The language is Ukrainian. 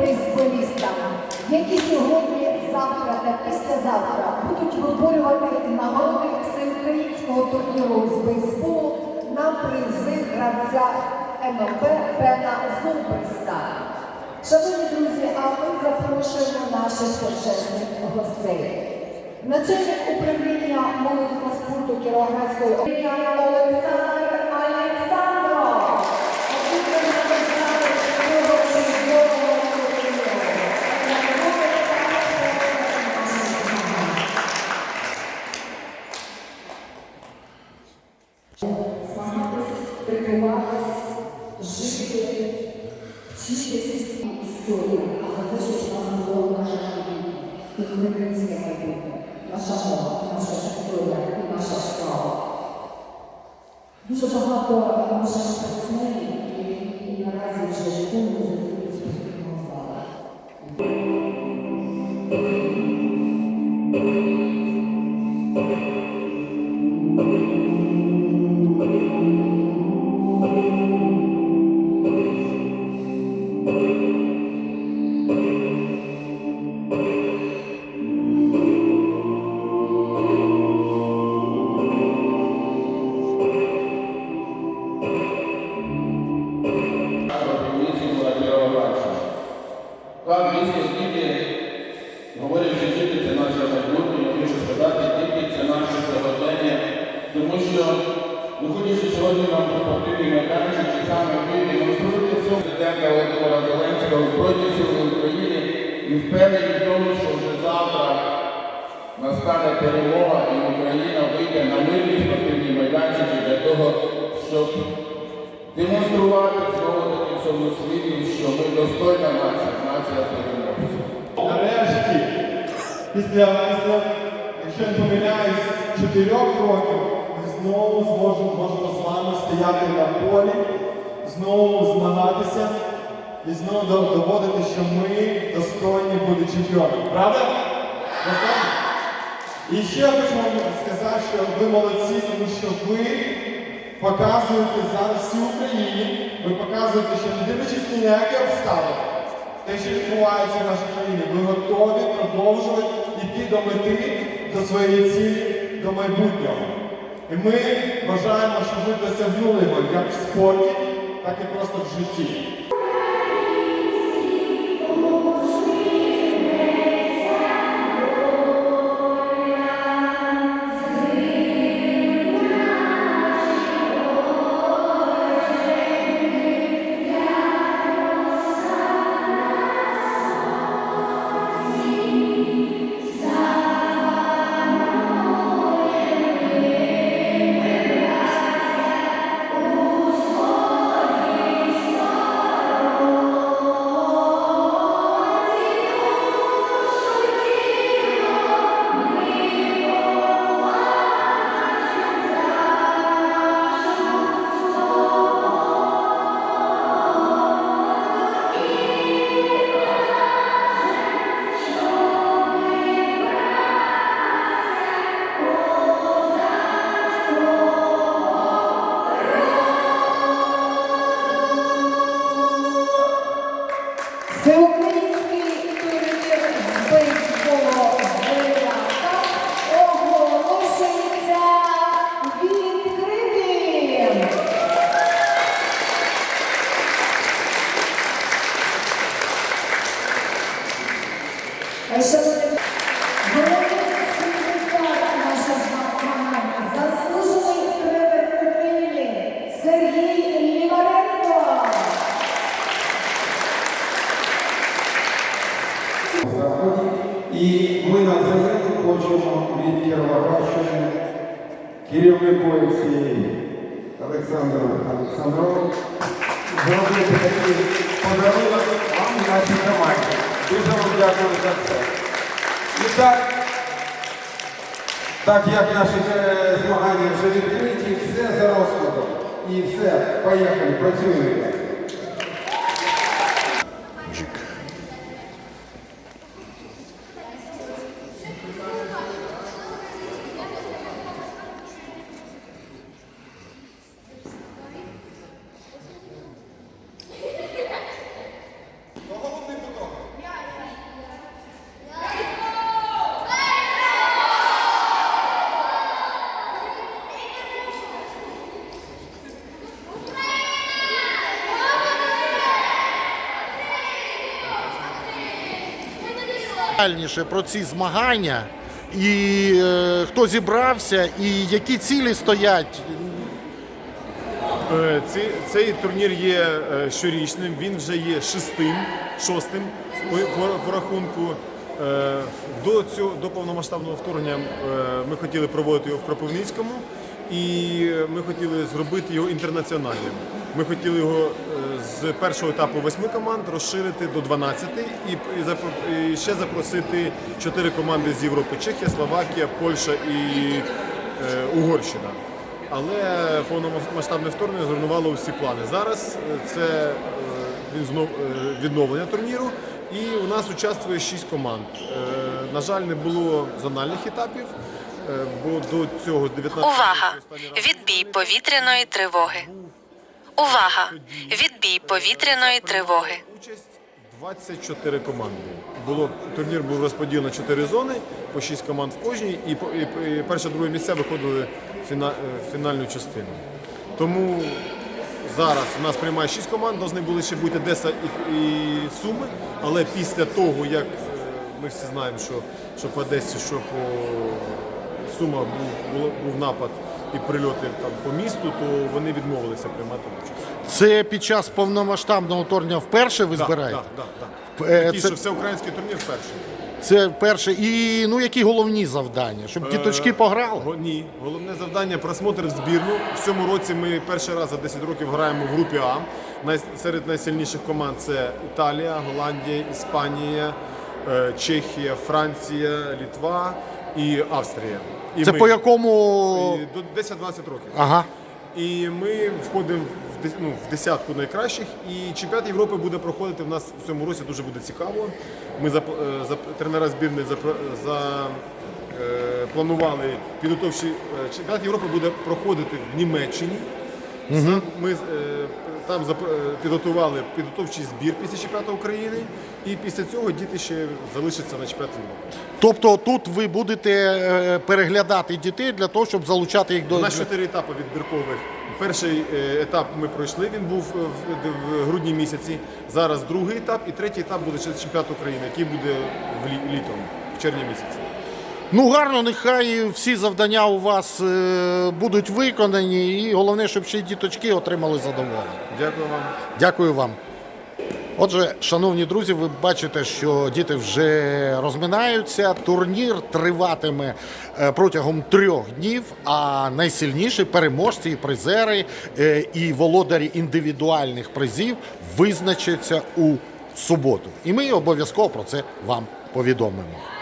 бейсболістам, які сьогодні, завтра та післязавтра будуть виборювати нагороди всеукраїнського турніру з бейсболу на призи гравця МЛБ Пена Зубриста. Шановні друзі, а ми запрошуємо наших почесних гостей. Начальник управління молоді та спорту Кіровоградської Олександр Дуже багато наших спортсменів, які наразі вже школу сьогодні на спортивний майданчик, чи саме ви демонструєте всього президента Володимира Зеленського, Збройні Сили України і впевнені в тому, що вже завтра настане перемога і Україна вийде на мирні спортивні майданчики для того, щоб демонструвати знову таки всьому світу, що ми достойна нація, нація переможців. Нарешті, після, після, якщо не помиляюсь, чотирьох років знову зможемо, можемо з вами стояти на полі, знову змагатися і знову доводити, що ми достойні бути чемпіонами. Правда? І ще я хочу вам сказати, що ви молодці, тому що ви показуєте зараз всій Україні, ви показуєте, що не дивлячись ні на які обставини, те, що відбувається в нашій країні, ви готові продовжувати йти до мети, до своєї цілі, до майбутнього. І ми бажаємо, щоб ви досягнули його як в спорті, так і просто в житті. Керівнику цієї Олександру Олександрову зробити такий подарунок вам і нашій команді. Дуже вам дякую за це. І так, так як наші е, змагання вже відкриті, все за розкладом. І все, поїхали, працюємо. Детальніше про ці змагання і е, хто зібрався, і які цілі стоять. Е, Цей, турнір є е, щорічним, він вже є шестим, шостим по, по, по рахунку. Е, До цього до повномасштабного вторгнення е, ми хотіли проводити його в Кропивницькому, і ми хотіли зробити його інтернаціональним. Ми хотіли його е, з першого етапу восьми команд розширити до 12 і, ще запросити чотири команди з Європи: Чехія, Словакія, Польща і е, Угорщина. Але повномасштабне вторгнення зруйнувало всі плани. Зараз е, це він знов відновлення турніру, і у нас участвує шість команд. На жаль, не було зональних етапів, бо до цього 19 Увага! Відбій повітряної тривоги. Увага! Відбій повітряної тривоги. Участь 24 команди. Було турнір був розподілений на 4 зони, по 6 команд в кожній, і, і, і перше, друге місця виходили в фіна, е, фінальну частину. Тому зараз у нас приймає 6 команд, повинні були ще бути Одеса і, і Суми, але після того, як е, ми всі знаємо, що, що по Одесі, що по Сумах був, був напад і прильоти там по місту, то вони відмовилися приймати участь. Це під час повномасштабного вторгнення вперше ви збираєте? Так, так, так. Е, Такий, це- що всеукраїнський турнір перший. Це вперше. І ну які головні завдання? Щоб діточки Е, пограли? го- Ні. Головне завдання просмотр в збірну. В цьому році ми перший раз за 10 років граємо в групі А. Най- Серед найсильніших команд це Італія, Голландія, Іспанія, е, Чехія, Франція, Літва і Австрія. І Це ми. по якому. І До 10-20 років. Ага. І ми входимо в, дес- ну, в десятку найкращих. І чемпіонат Європи буде проходити в нас в цьому році дуже буде цікаво. Ми за, е, за тренера збірної запро- за, е, планували підготовчі. е, Чемпіонат Європи буде проходити в Німеччині. Сам Ми е, там зап- е, підготували підготовчий збір після чемпіонату України, і після цього діти ще залишаться на чемпіонаті. Тобто тут ви будете е, переглядати дітей для того, щоб залучати їх до нас чотири етапи відбіркових. Перший е, етап ми пройшли, він був в, в грудні місяці. Зараз другий етап і третій етап буде чемпіонат України, який буде в літом, в червні місяці. Ну гарно, нехай всі завдання у вас е, будуть виконані, і головне, щоб ще й діточки отримали задоволення. Дякую вам. Дякую вам. Отже, шановні друзі, ви бачите, що діти вже розминаються. Турнір триватиме е, протягом трьох днів. А найсильніші переможці і призери е, і володарі індивідуальних призів визначаться у суботу. І ми обов'язково про це вам повідомимо.